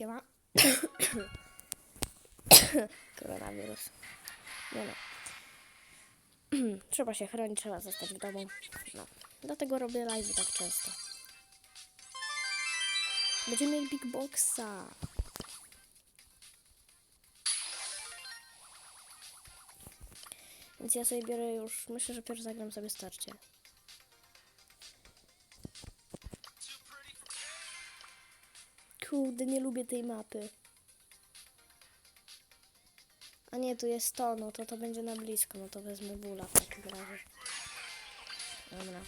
Siema. Koronawirus. Nie no. trzeba się chronić, trzeba zostać w domu. No. Dlatego robię live tak często. Będziemy mieli Big Boxa. Więc ja sobie biorę już, myślę, że pierwszy zagram sobie starcie. Kurde, nie lubię tej mapy. A nie, tu jest to, no to to będzie na blisko, no to wezmę bóla w takim razie. Dobra.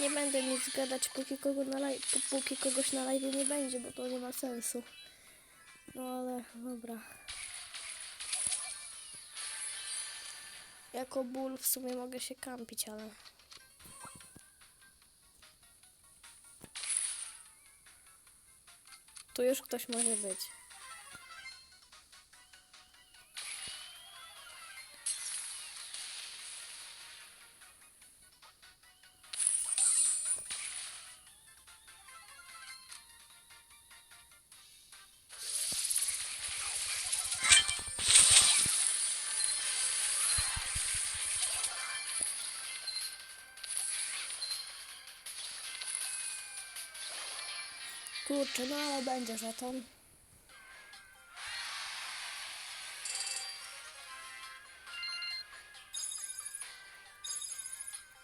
Nie będę nic gadać, póki, kogo na póki kogoś na live nie będzie, bo to nie ma sensu. No ale dobra. Jako ból w sumie mogę się kampić, ale... Tu już ktoś może być. Kurczę, no ale będzie żeton.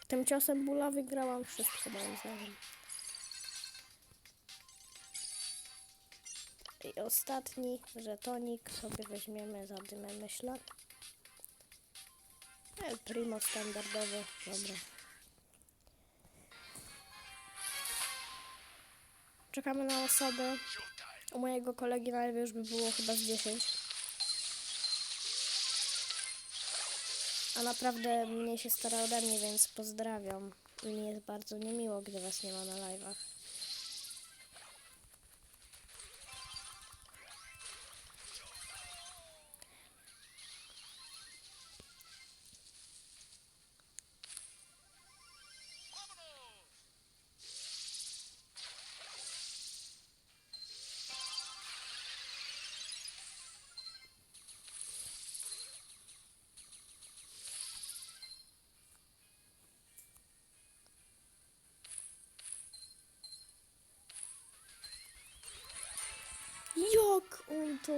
Tym ciosem bóla wygrałam wszystko moim zdaniem. I ostatni żetonik sobie weźmiemy za dymę, myślę. El Primo standardowy, dobra. Czekamy na osoby. U mojego kolegi na lewie już by było chyba z 10. A naprawdę mniej się stara ode mnie, więc pozdrawiam. I mi jest bardzo niemiło, gdy was nie ma na live'ach. To...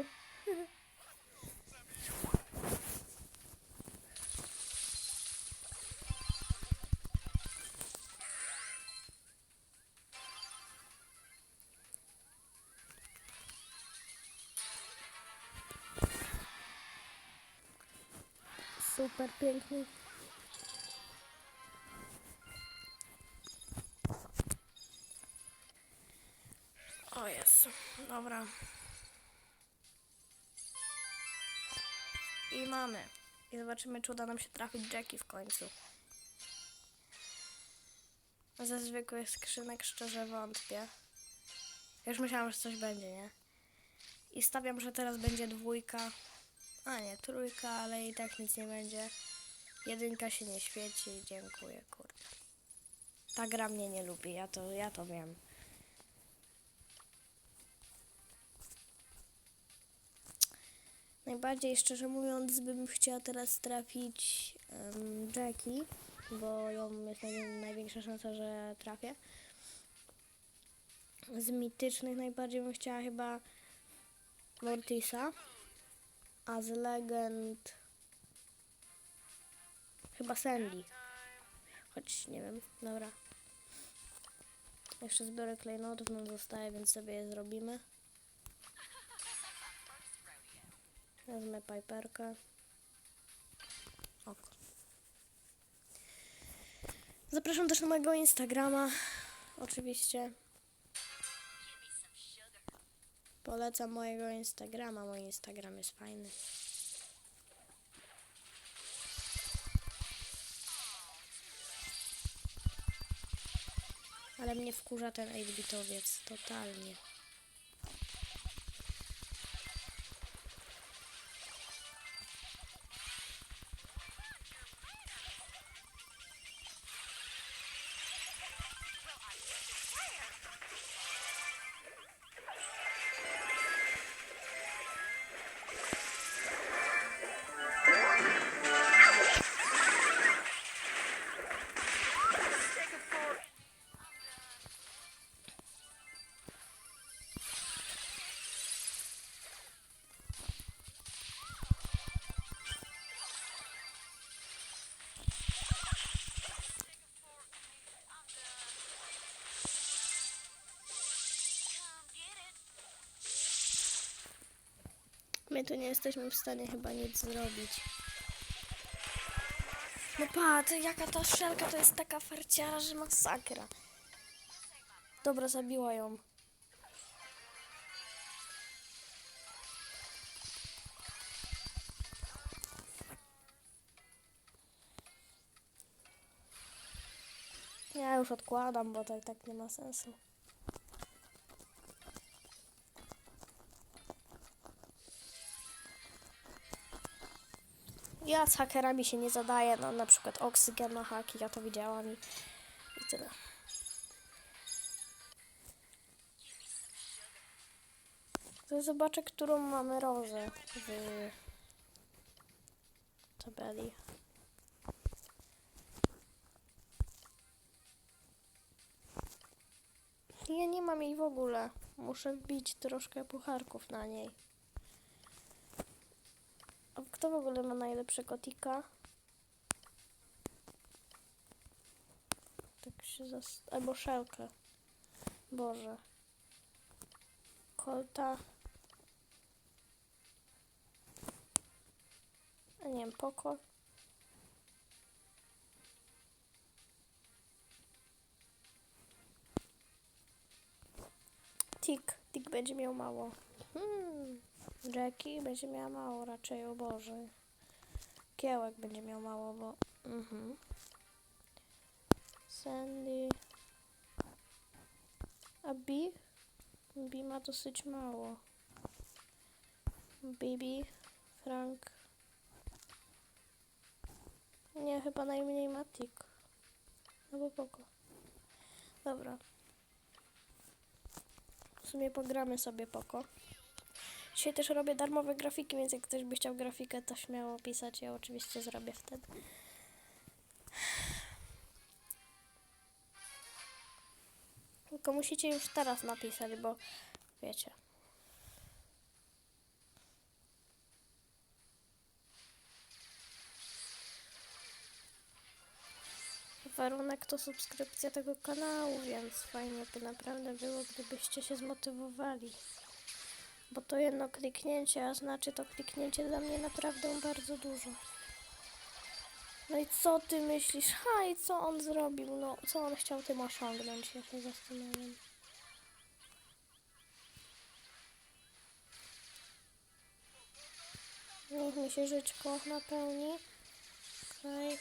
Super piękny. O jest, dobra. I mamy. I zobaczymy, czy uda nam się trafić Jackie w końcu. Ze zwykłych skrzynek szczerze wątpię. Już myślałam, że coś będzie, nie? I stawiam, że teraz będzie dwójka. A nie, trójka, ale i tak nic nie będzie. Jedynka się nie świeci. Dziękuję, kurde. Ta gra mnie nie lubi, ja to, ja to wiem. Najbardziej szczerze mówiąc bym chciała teraz trafić em, Jackie, bo ją jest naj, największa szansa, że trafię. Z mitycznych najbardziej bym chciała chyba Mortisa, a z legend chyba Sandy. Choć nie wiem, dobra. Jeszcze zbiorę klejnotów, nam zostaje, więc sobie je zrobimy. Wezmę Piperkę. Ok. Zapraszam też na mojego Instagrama. Oczywiście. Polecam mojego Instagrama. Mój Instagram jest fajny. Ale mnie wkurza ten 8-bitowiec. Totalnie. My tu nie jesteśmy w stanie chyba nic zrobić. No patrz, jaka ta szelka to jest taka farciara, że masakra. Dobra, zabiła ją. Ja już odkładam, bo i tak nie ma sensu. Ja z hakerami się nie zadaję, no na przykład oksygen na haki, ja to widziałam i, i tyle. To zobaczę, którą mamy rozę w tabeli. Ja nie mam jej w ogóle. Muszę wbić troszkę pucharków na niej. A kto w ogóle ma najlepszego tika? Tak się zas... Albo szelkę. Boże. Kolta. A nie wiem, poko. Tik. Tik będzie miał mało. Hmm. Jackie będzie miała mało raczej, o Boże. Kiełek będzie miał mało, bo... Mhm. Sandy... A B? B ma dosyć mało. Bibi, Frank... Nie, chyba najmniej ma tik. No bo poko. Dobra. W sumie pogramy sobie poko. Dzisiaj też robię darmowe grafiki, więc jak ktoś by chciał grafikę, to śmiało pisać. Ja oczywiście zrobię wtedy. Tylko musicie już teraz napisać, bo wiecie. Warunek to subskrypcja tego kanału, więc fajnie by naprawdę było, gdybyście się zmotywowali. Bo to jedno kliknięcie, a znaczy to kliknięcie dla mnie naprawdę bardzo dużo. No i co ty myślisz? Ha, i co on zrobił? No, co on chciał tym osiągnąć? Ja się zastanawiam. Niech mi się życzko napełni. Okej.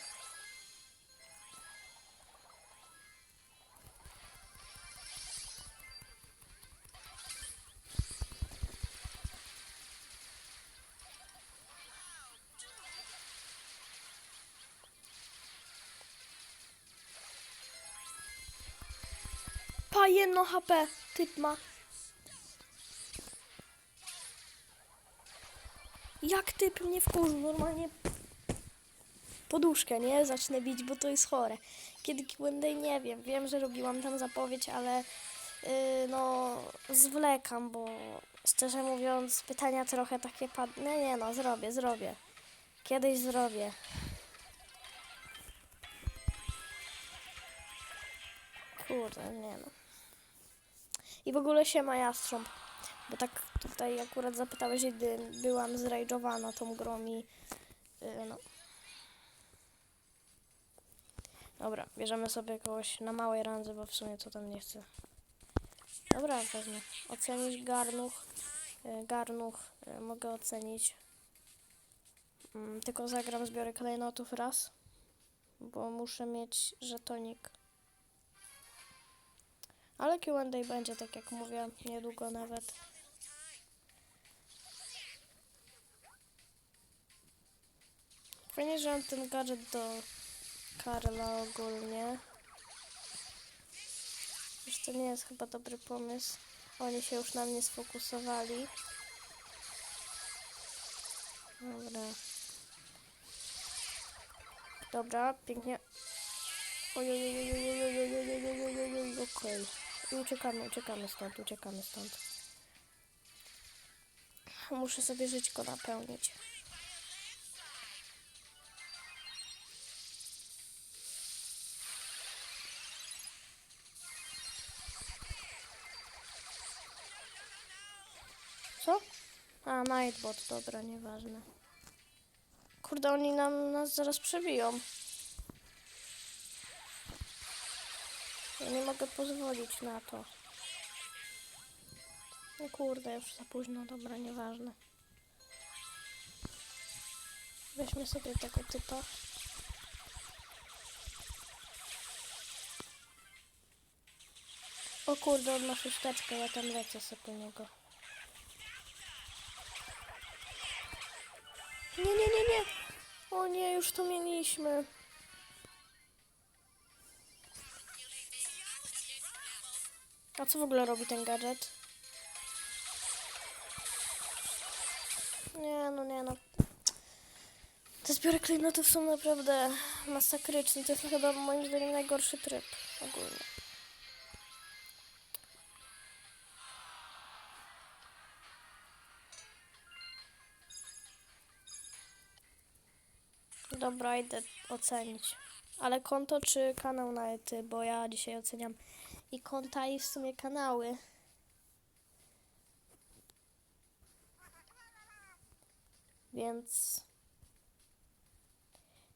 Pa, jedno HP typ ma. Jak typ mnie wkurzył, normalnie poduszkę, nie? Zacznę bić, bo to jest chore. Kiedy Q&A nie wiem, wiem, że robiłam tam zapowiedź, ale yy, no zwlekam, bo szczerze mówiąc pytania trochę takie padną. Nie, nie no, zrobię, zrobię. Kiedyś zrobię. Kurde, nie no. I w ogóle się ma jastrząb. Bo tak tutaj akurat zapytałeś, gdy byłam zrajdżowana tą grą i yy, no. Dobra, bierzemy sobie kogoś na małej randze, bo w sumie to tam nie chcę. Dobra, wezmę. Ocenić garnuch. Yy, garnuch yy, mogę ocenić. Mm, tylko zagram, zbiorę klejnotów raz. Bo muszę mieć żetonik. Ale Q&A będzie, tak jak mówię, niedługo nawet. Fajnie, że mam ten gadżet do Karla ogólnie. Już to nie jest chyba dobry pomysł. Oni się już na mnie sfokusowali. Dobra. Dobra, pięknie. Ojojojojojojojojojojojojojojojoj, okej. I uciekamy, uciekamy stąd, uciekamy stąd. Muszę sobie żyćko napełnić. Co? A, Nightbot, dobra, nieważne. Kurde, oni nam nas zaraz przebiją. Nie mogę pozwolić na to. No kurde, już za późno, dobra, nieważne. Weźmy sobie tego typa. O kurde, on ma szósteczkę, ja tam lecę sobie po niego. Nie, nie, nie, nie. O nie, już to mieliśmy. A co w ogóle robi ten gadżet? Nie, no nie, no. Te zbiory klejnotów są naprawdę masakryczne. To jest chyba moim zdaniem najgorszy tryb ogólnie. Dobra, idę ocenić. Ale konto czy kanał na ety, bo ja dzisiaj oceniam i konta i w sumie kanały. Więc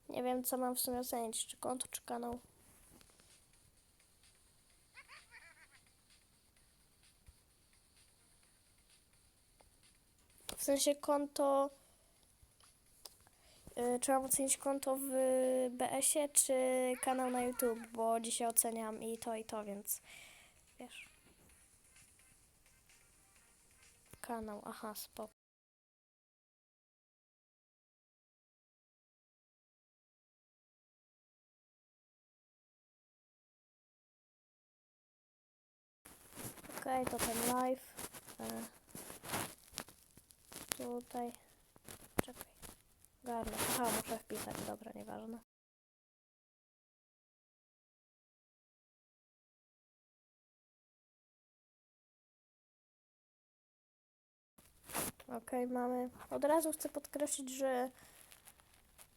nie wiem co mam w sumie ocenić, czy konto, czy kanał. W sensie konto Czy mam ocenić konto w BS-ie, czy kanał na YouTube, bo dzisiaj oceniam i to, i to, więc wiesz. Kanał, aha, spoko. Okej, to ten live. E, tutaj. Garnek. Aha, muszę wpisać, dobra, nieważne. Okej, mamy. Od razu chcę podkreślić, że.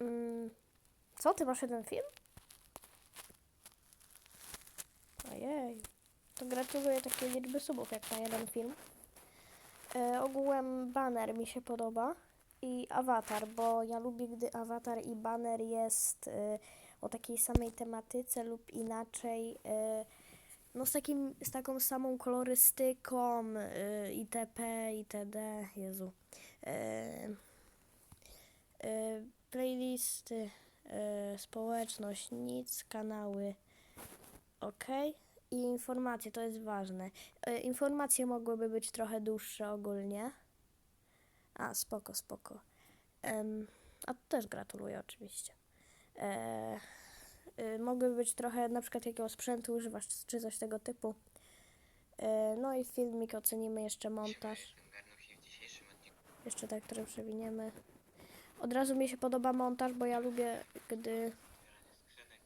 Mm, co, ty masz jeden film? Ojej. To gratuluję takiej liczby subów jak na jeden film. E, ogółem banner mi się podoba i awatar, bo ja lubię, gdy awatar i banner jest y, o takiej samej tematyce lub inaczej, y, no z, takim, z taką samą kolorystyką y, itp. itd. Jezu. Y, y, playlisty, y, społeczność, nic, kanały, ok. I informacje, to jest ważne. Y, informacje mogłyby być trochę dłuższe ogólnie. A, spoko, spoko. Em, a też gratuluję oczywiście. E, y, mogłyby być trochę na przykład jakiego sprzętu używasz, czy coś tego typu. E, no i filmik ocenimy jeszcze montaż. Jeszcze tak, które przewiniemy. Od razu mi się podoba montaż, bo ja lubię, gdy... zbierania skrzynek.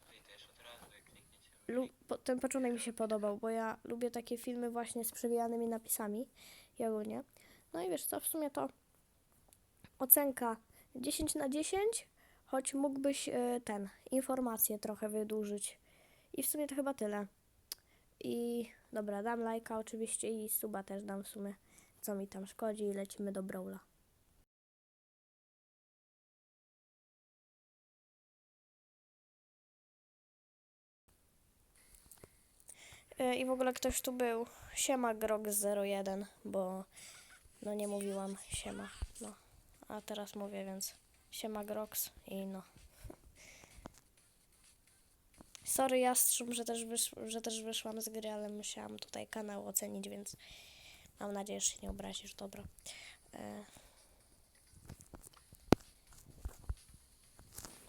Tutaj też od razu jak klikniecie w Lu, po, ten początek mi się podobał, bo ja lubię takie filmy właśnie z przewijanymi napisami i ogólnie. No i wiesz co, w sumie to ocenka 10 na 10, choć mógłbyś e, ten, informacje trochę wydłużyć. I w sumie to chyba tyle. I dobra, dam lajka oczywiście i suba też dam w sumie, co mi tam szkodzi i lecimy do Brawla. E, I w ogóle ktoś tu był. Siema Grog01, bo no nie mówiłam siema. No, a teraz mówię, więc siema Grox i no. Sorry Jastrząb, że też, że też wyszłam z gry, ale musiałam tutaj kanał ocenić, więc mam nadzieję, że się nie obrazisz. Dobra. E...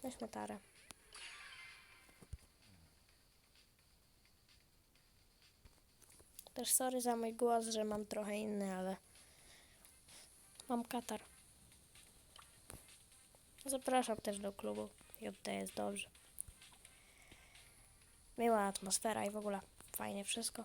Weźmy tarę. Też sorry za mój głos, że mam trochę inny, ale mam katar. Zapraszam też do klubu. JT jest dobrze. Miła atmosfera i w ogóle fajnie wszystko.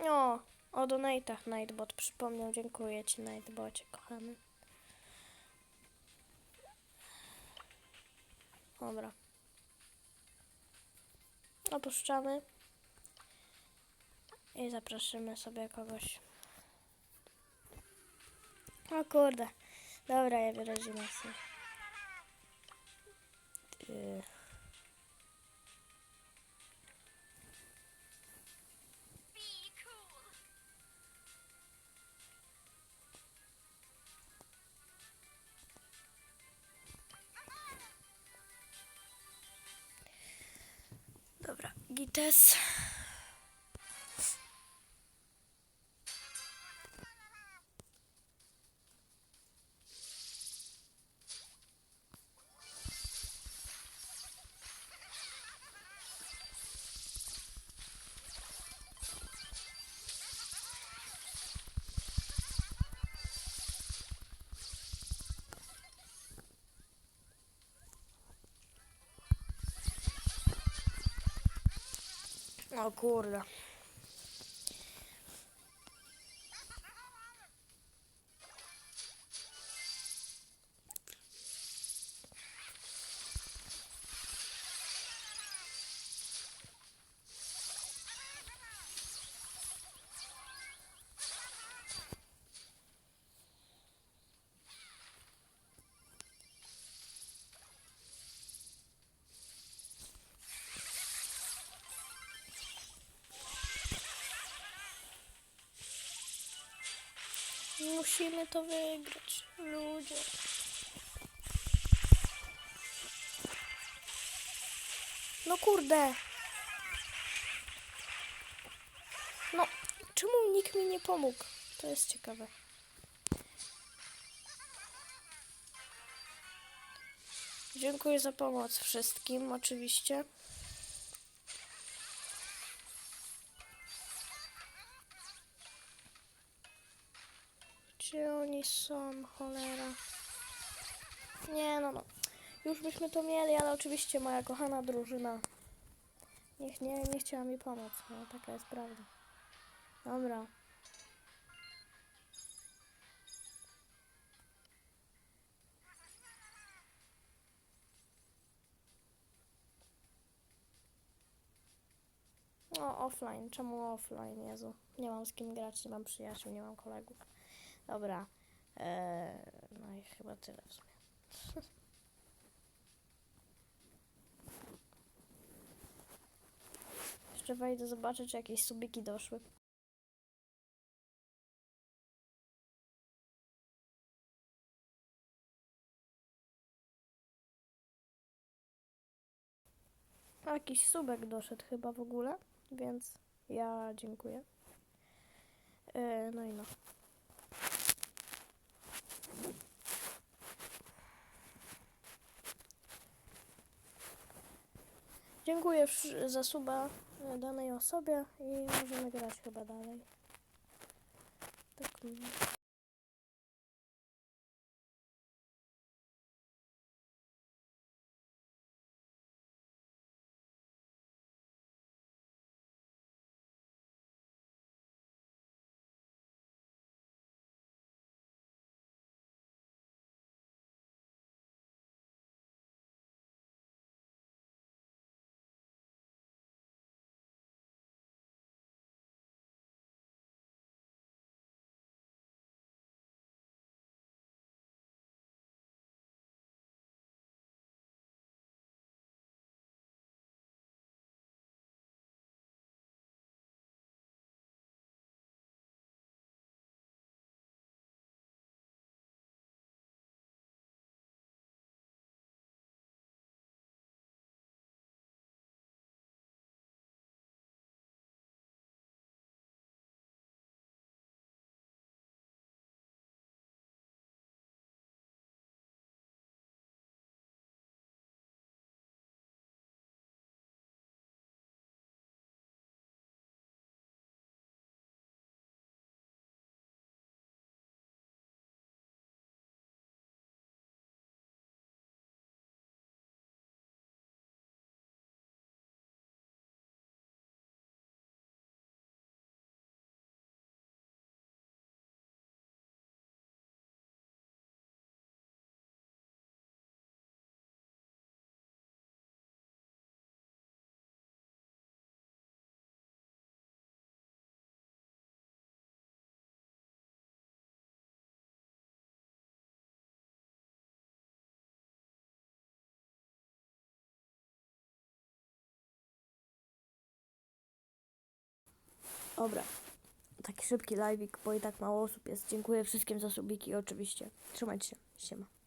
O, o donatach Nightbot przypomniał. Dziękuję Ci Nightbocie, kochany. Dobra. Opuszczamy. I zaprosimy sobie kogoś. O kurde. Dobra, ja biorę Ginasy. Yy. Dobra, Ancora. Musimy to wygrać, ludzie. No kurde. No, czemu nikt mi nie pomógł? To jest ciekawe. Dziękuję za pomoc wszystkim, oczywiście. Gdzie oni są, cholera? Nie no, no. Już byśmy to mieli, ale oczywiście moja kochana drużyna niech nie, nie chciała mi pomóc. No, taka jest prawda. Dobra. No, offline. Czemu offline, Jezu? Nie mam z kim grać, nie mam przyjaciół, nie mam kolegów. Dobra. Eee, no i chyba tyle w sumie. Jeszcze wejdę zobaczyć, czy jakieś subiki doszły. A, Jakiś subek doszedł chyba w ogóle, więc ja dziękuję. Eee, no i no. Dziękuję za suba e, danej osobie i możemy grać chyba dalej. Tak. Dobra. Taki szybki live'ik, bo i tak mało osób jest. Dziękuję wszystkim za subiki oczywiście. Trzymajcie się. Siema.